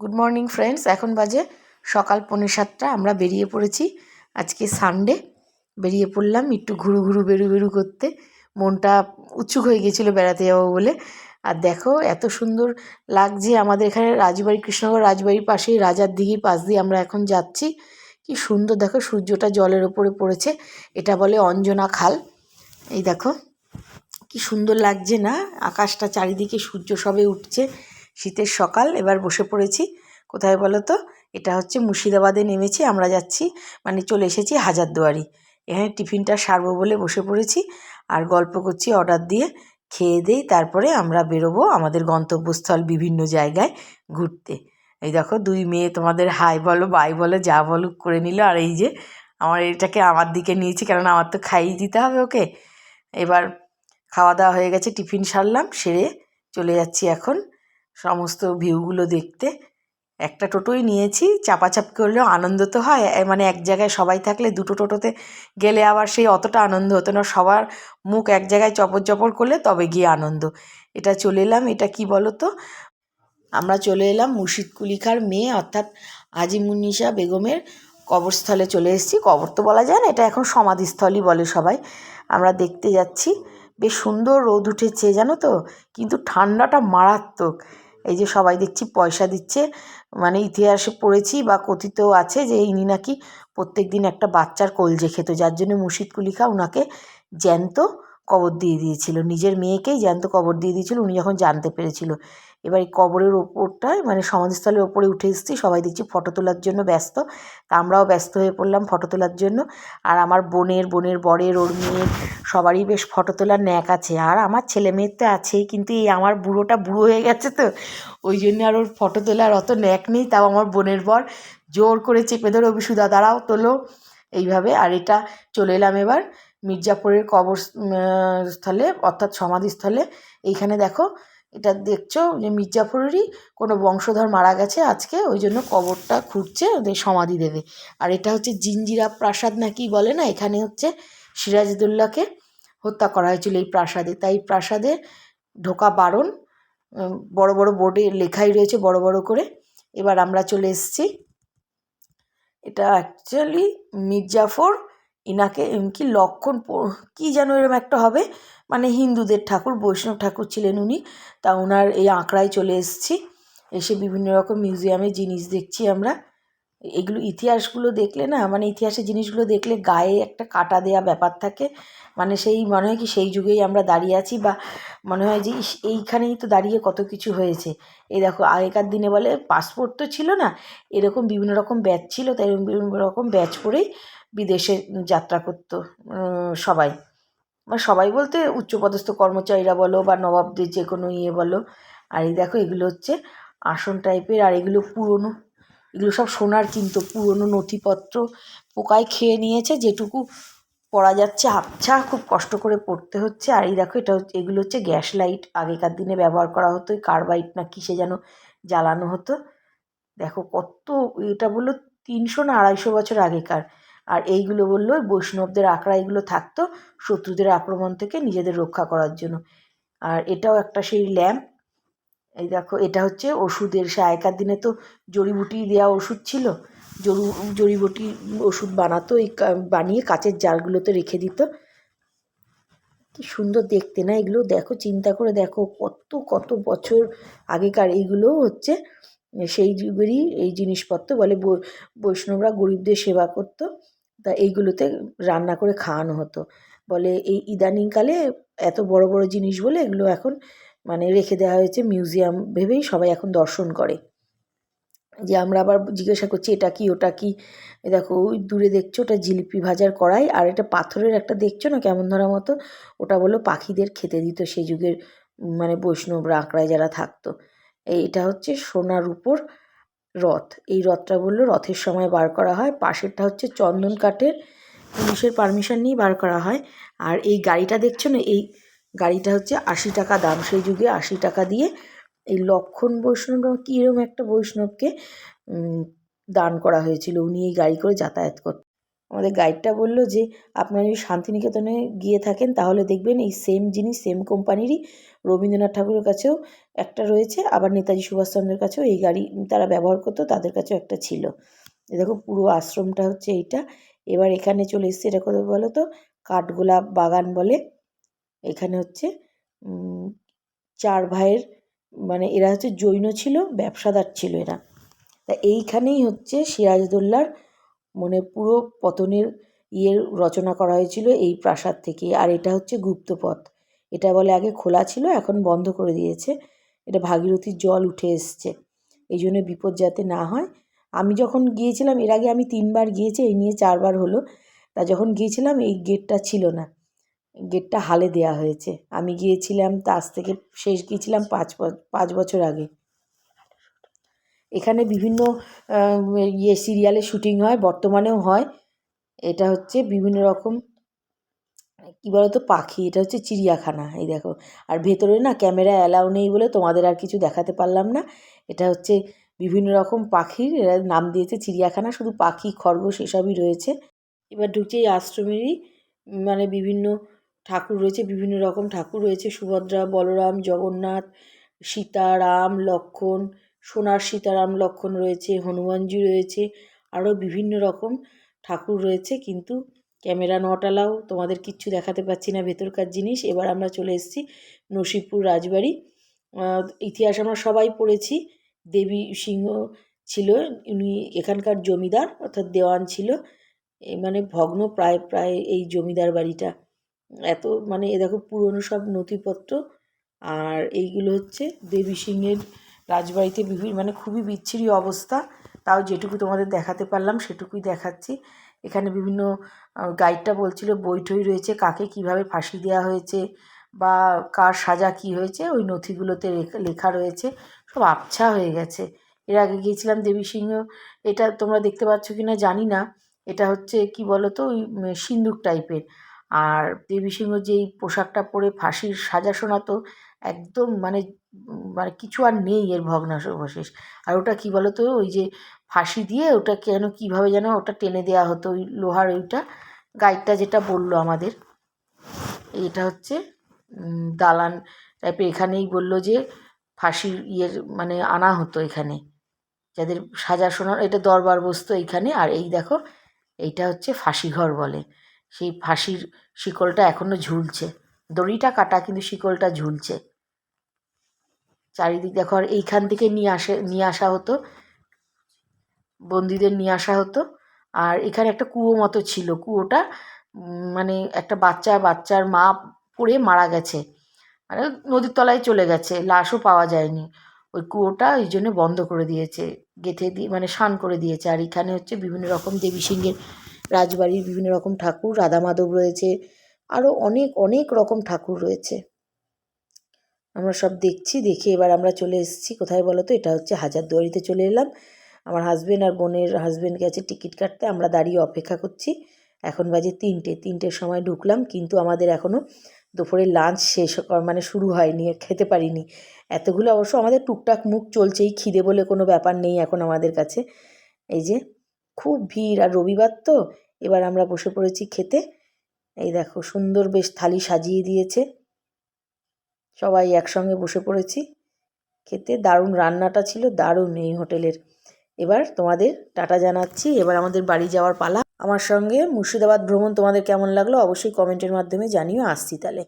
Good morning friends এখন বাজে সকাল পৌনে সাতটা। আমরা বেরিয়ে পড়েছি আজকে সানডে বেরিয়ে পড়লাম একটু ঘুরু ঘুরু বেরু বেরু করতে। মনটা উৎসুক হয়ে গিয়েছিল বেড়াতে যাব বলে। আর দেখো, এত সুন্দর লাগছে আমাদের এখানে রাজবাড়ি, কৃষ্ণনগর রাজবাড়ির পাশেই, রাজার দিঘির পাশ দিয়ে আমরা এখন যাচ্ছি। কি সুন্দর, দেখো সূর্যটা জলের ওপরে পড়েছে। এটা বলে অঞ্জনা খাল। এই দেখো, কি সুন্দর লাগছে না? আকাশটা চারিদিকে সূর্য সবে উঠছে। শীতের সকাল, এবার বসে পড়েছি। কোথায় বলো তো এটা হচ্ছে মুর্শিদাবাদে নেমেছি, আমরা যাচ্ছি মানে চলে এসেছি হাজারদুয়ারি। এখানে টিফিনটা সারবো বলে বসে পড়েছি আর গল্প করছি অর্ডার দিয়ে। খেয়ে দেই তারপরে আমরা বেরোবো আমাদের গন্তব্যস্থল বিভিন্ন জায়গায় ঘুরতে। এই দেখো, দুই মেয়ে তোমাদের হাই বলো, বাই বলো, যা বলো করে নিল। আর এই যে আমার এটাকে আমার দিকে নিয়েছি, কেননা আমার তো খাইয়ে দিতে হবে ওকে। এবার খাওয়া দাওয়া হয়ে গেছে, টিফিন সারলাম, সেরে চলে যাচ্ছি এখন। সমস্ত ভিউগুলো দেখতে। একটা টোটোই নিয়েছি, চাপাচাপ করলেও আনন্দ তো হয়। মানে এক জায়গায় সবাই থাকলে দুটো টোটোতে গেলে আবার সেই অতটা আনন্দ হতো না। সবার মুখ এক জায়গায় চপর চপর করলে তবে গিয়ে আনন্দ। এটা চলে এলাম, এটা কি বলো তো আমরা চলে এলাম মুর্শিদ কুলিখার মেয়ে, অর্থাৎ আজিমুন্নিশা বেগমের কবরস্থলে চলে এসেছি। কবর তো বলা যায় না, এটা এখন সমাধিস্থলই বলে সবাই। আমরা দেখতে যাচ্ছি। বেশ সুন্দর রোদ উঠেছে, জানো তো? কিন্তু ঠান্ডাটা মারাত্মক। এই যে সবাই দেখছি পয়সা দিচ্ছে। মানে ইতিহাসে পড়েছি বা কথিত আছে যে ইনি নাকি প্রত্যেক দিন একটা বাচ্চার কলজে খেত, যার জন্য মুর্শিদ কুলিখা ওনাকে জ্যান্ত কবর দিয়ে দিয়েছিল। নিজের মেয়েকেই জ্যান্ত কবর দিয়ে দিয়েছিল, উনি যখন জানতে পেরেছিল। এবার এই কবরের ওপরটায় মানে সমাধিস্থলের ওপরে উঠে এসেছি, সবাই দেখছি ফটো তোলার জন্য ব্যস্ত। তা আমরাও ব্যস্ত হয়ে পড়লাম ফটো তোলার জন্য। আর আমার বোনের বোনের বরের, ওর মেয়ের, সবারই বেশ ফটো তোলার ন্যাক আছে। আর আমার ছেলে মেয়ের তো আছেই, কিন্তু এই আমার বুড়োটা বুড়ো হয়ে গেছে তো। ওই জন্য আর ওর ফটো তোলার অত ন্যাক নেই, তাও আমার বোনের বর। জোর করে চেপে ধরে অভিসুদা দাঁড়াও, তোলো। এইভাবে, আর এটা চলে এলাম এবার। মির্জাপুরের কবর স্থলে, অর্থাৎ সমাধিস্থলে, এইখানে দেখো, এটা দেখছ যে মির্জাপুরেরই কোনো বংশধর মারা গেছে আজকে, ওই জন্য কবরটা খুঁড়ছে ওদের সমাধি দেবে। আর এটা হচ্ছে জিঞ্জিরা প্রাসাদ নাকি বলে না, এখানে হচ্ছে সিরাজদৌল্লাকে হত্যা করা হয়েছিল এই প্রাসাদে। তাই প্রাসাদে ঢোকা বারণ বড় বড় বোর্ডে লেখাই রয়েছে বড় বড় করে। এবার আমরা চলে এসেছি। এটা অ্যাকচুয়ালি মির্জাফর ইনাকে কি লক্ষণ কী যেন এরকম একটা হবে। মানে হিন্দুদের ঠাকুর, বৈষ্ণব ঠাকুর ছিলেন উনি। তা ওনার এই আঁকড়ায় চলে এসেছি। এসে বিভিন্ন রকম মিউজিয়ামে জিনিস দেখছি আমরা। এগুলো ইতিহাসগুলো দেখলে না মানে ইতিহাসের জিনিসগুলো দেখলে গায়ে একটা কাটা দেওয়া ব্যাপার থাকে। মানে সেই, মনে হয় কি সেই যুগেই আমরা দাঁড়িয়ে আছি বা মনে হয় যে এইখানেই তো দাঁড়িয়ে কত কিছু হয়েছে। এই দেখো, আগেকার দিনে বলে পাসপোর্ট তো ছিল না, এরকম বিভিন্ন রকম ব্যাচ ছিল, তাই বিভিন্ন রকম ব্যাচ পরেই বিদেশে যাত্রা করতো সবাই। মানে সবাই বলতে উচ্চপদস্থ কর্মচারীরা বলো বা নবাবদের যে কোনো ইয়ে বলো। আর এই দেখো এগুলো হচ্ছে আসন টাইপের আর এগুলো পুরনো, এগুলো সব সোনার কিন্তু, পুরনো নথিপত্র পোকায় খেয়ে নিয়েছে, যেটুকু পড়া যাচ্ছে। আবছা খুব কষ্ট করে পড়তে হচ্ছে। আর এই দেখো এটা এগুলো হচ্ছে গ্যাস লাইট, আগেকার দিনে ব্যবহার করা হতো কার্বাইট না কিসে যেন জ্বালানো হতো। দেখো কত, এটা বলল তিনশো না আড়াইশো বছর আগেকার। আর এইগুলো বলল বৈষ্ণবদের আঁকড়া এগুলো থাকতো শত্রুদের আক্রমণ থেকে নিজেদের রক্ষা করার জন্য। আর এটাও একটা সেই ল্যাম্প। এই দেখো, এটা হচ্ছে ওষুধের, সে আগেকার দিনে তো জড়িবুটি দেওয়া ওষুধ ছিল। জড়ু, জড়িবুটি ওষুধ বানাতো, এই বানিয়ে কাচের জারগুলোতে রেখে দিত। কি সুন্দর দেখতে না এগুলো? দেখো, চিন্তা করে দেখো, কত কত বছর আগেকার এইগুলোও হচ্ছে। সেই যুগেরই এই জিনিসপত্র বলে বৈষ্ণবরা গরিবদের সেবা করতো। তা এইগুলোতে রান্না করে খাওয়ানো হতো। বলে এই ইদানিংকালে এত বড় বড় জিনিস বলে এগুলো এখন মানে রেখে দেওয়া হয়েছে মিউজিয়াম ভেবেই সবাই এখন দর্শন করে। যে আমরা আবার জিজ্ঞাসা করছি, এটা কি, ওটা কি? দেখো, ওই দূরে দেখছ, ওটা জিলিপি ভাজার কড়াই আর এটা পাথরের একটা দেখছ না কেমন ধরা মতো? ওটা বলো পাখিদের খেতে দিত সেই যুগের মানে বৈষ্ণবরা আঁকড়ায় যারা থাকতো। এইটা হচ্ছে সোনার উপর রথ। এই রথটা বলল রথের সময় বার করা হয়। পাশেরটা হচ্ছে চন্দন কাঠের পুলিশের পারমিশন নিয়ে বার করা হয়। আর এই গাড়িটা দেখছ না? এই গাড়িটা হচ্ছে আশি টাকা দাম। সেই যুগে আশি টাকা দিয়ে এই লক্ষণ বৈষ্ণব কীরকম একটা বৈষ্ণবকে দান করা হয়েছিল। উনি এই গাড়ি করে যাতায়াত করতেন। আমাদের গাইডটা বলল যে, আপনারা যদি শান্তিনিকেতনে গিয়ে থাকেন, তাহলে দেখবেন এই সেম জিনিস সেম কোম্পানিরই রবীন্দ্রনাথ ঠাকুরের কাছেও একটা রয়েছে। আবার নেতাজি সুভাষচন্দ্রের কাছেও এই গাড়ি তারা ব্যবহার করতো, তাদের কাছেও একটা ছিল। দেখো পুরো আশ্রমটা হচ্ছে এইটা। এবার এখানে চলে এসেছি, এটা কোথায় বলো তো? কাঠগোলাপ বাগান বলে। এখানে হচ্ছে চার ভাইয়ের মানে এরা হচ্ছে জৈন ছিল, ব্যবসাদার ছিল এরা। তা এইখানেই হচ্ছে সিরাজদৌল্লার মানে পুরো পতনের ইয়ের রচনা করা হয়েছিল এই প্রাসাদ থেকে। আর এটা হচ্ছে গুপ্তপথ এটা বলে আগে খোলা ছিল, এখন বন্ধ করে দিয়েছে। এটা ভাগীরথীর জল উঠে এসছে। এই জন্য বিপদ যাতে না হয়। আমি যখন গিয়েছিলাম, এর আগে আমি তিনবার গিয়েছি, এই নিয়ে চারবার হলো। তা যখন গিয়েছিলাম, এই গেটটা ছিল না। গেটটা হালে দেওয়া হয়েছে। আমি গিয়েছিলাম তা আজ থেকে শেষ গিয়েছিলাম পাঁচ পাঁচ বছর আগে। এখানে বিভিন্ন ইয়ে সিরিয়ালের শুটিং হয়, বর্তমানেও হয়। এটা হচ্ছে বিভিন্ন রকম, কী বলতো, পাখি, এটা হচ্ছে চিড়িয়াখানা, এই দেখো। আর ভেতরে না ক্যামেরা অ্যালাউ নেই বলে তোমাদের আর কিছু দেখাতে পারলাম না। এটা হচ্ছে বিভিন্ন রকম পাখির, এরা নাম দিয়েছে চিড়িয়াখানা, শুধু পাখি, খরগোশ এসবই রয়েছে। এবার ঢুকছে এই আশ্রমেরই মানে বিভিন্ন ঠাকুর রয়েছে, বিভিন্ন রকম ঠাকুর রয়েছে। সুভদ্রা, বলরাম, জগন্নাথ, সীতারাম লক্ষ্মণ সোনার সীতারাম লক্ষ্মণ রয়েছে, হনুমানজি রয়েছে, আরও বিভিন্ন রকম ঠাকুর রয়েছে, কিন্তু ক্যামেরা নট অ্যালাউ তোমাদের কিচ্ছু দেখাতে পাচ্ছি না ভেতরকার জিনিস। এবার আমরা চলে এসেছি নসিবপুর রাজবাড়ি। ইতিহাস আমরা সবাই পড়েছি। দেবী সিংহ ছিল, উনি এখানকার জমিদার, অর্থাৎ দেওয়ান ছিল। মানে ভগ্ন প্রায় প্রায় এই জমিদার বাড়িটা। এত মানে এ দেখো পুরনো সব নথিপত্র। আর এইগুলো হচ্ছে দেবী সিংহের রাজবাড়িতে বিভিন্ন মানে খুবই বিচ্ছিরি অবস্থা। তাও যেটুকু তোমাদের দেখাতে পারলাম, সেটুকুই দেখাচ্ছি। এখানে বিভিন্ন গাইডটা বলছিল বই টই রয়েছে, কাকে কীভাবে ফাঁসি দেওয়া হয়েছে বা কার সাজা কী হয়েছে, ওই নথিগুলোতে লেখা- রয়েছে। সব আবছা হয়ে গেছে। এর আগে গিয়েছিলাম দেবী সিংহ। এটা তোমরা দেখতে পাচ্ছ কি না জানি না। এটা হচ্ছে, কি বলো তো ওই সিন্দুক টাইপের। আর দেবী সিংহ যেই পোশাকটা পরে ফাঁসির সাজা শোনাতো, একদম মানে মানে কিছু আর নেই এর ভগ্নাবশেষ। আর ওটা কি বলো তো ওই যে ফাঁসি দিয়ে ওটা কেন কীভাবে যেন ওটা টেনে দেওয়া হতো, ওই লোহার ওইটা। গাইডটা যেটা বলল আমাদের, এটা হচ্ছে দালান টাইপের এখানেই বলল যে ফাঁসির ইয়ের মানে আনা হতো এখানে। যাদের সাজা শোনার, এটা দরবার বসতো এইখানে। আর এই দেখো, এইটা হচ্ছে ফাঁসিঘর বলে। সেই ফাঁসির শিকলটা এখনও ঝুলছে। দড়িটা কাটা কিন্তু শিকলটা ঝুলছে। চারিদিক দেখো, আর এইখান থেকে নিয়ে আসে, নিয়ে আসা হতো। বন্দিদের নিয়ে আসা হতো। আর এখানে একটা কুয়ো মতো ছিল। কুয়োটা মানে একটা বাচ্চা, বাচ্চার মা পড়ে মারা গেছে। মানে নদীর তলায় চলে গেছে, লাশও পাওয়া যায়নি। ওই কুয়োটা ওই জন্য বন্ধ করে দিয়েছে, গেঁথে দিয়ে মানে শান করে দিয়েছে। আর এখানে হচ্ছে বিভিন্ন রকম দেবী সিংহের রাজবাড়ির বিভিন্ন রকম ঠাকুর, রাধা মাধব রয়েছে। আরও অনেক অনেক রকম ঠাকুর রয়েছে। আমরা সব দেখছি, দেখে এবার আমরা চলে এসেছি। কোথায় বলো তো? এটা হচ্ছে হাজারদুয়ারিতে চলে এলাম। আমার হাজব্যান্ড আর বোনের হাজবেন্ড গেছে টিকিট কাটতে। আমরা দাঁড়িয়ে অপেক্ষা করছি। এখন বাজে তিনটে। তিনটের সময় ঢুকলাম, কিন্তু আমাদের এখনও দুপুরের লাঞ্চ শেষ মানে শুরু হয়নি খেতে পারিনি। এতগুলো অবশ্য আমাদের টুকটাক মুখ চলছেই, খিদে বলে কোনো ব্যাপার নেই এখন আমাদের কাছে। এই যে, খুব ভিড়। আর রবিবার তো? এবার আমরা বসে পড়েছি খেতে। এই দেখো, সুন্দর বেশ থালি সাজিয়ে দিয়েছে। সবাই একসঙ্গে বসে পড়েছি। খেতে দারুণ রান্নাটা ছিল, দারুণ এই হোটেলের। এবার তোমাদের টাটা জানাচ্ছি, এবার আমাদের বাড়ি যাওয়ার পালা। আমার সঙ্গে মুর্শিদাবাদ ভ্রমণ তোমাদের কেমন লাগল অবশ্যই কমেন্টের মাধ্যমে জানিও, আসছি তাহলে।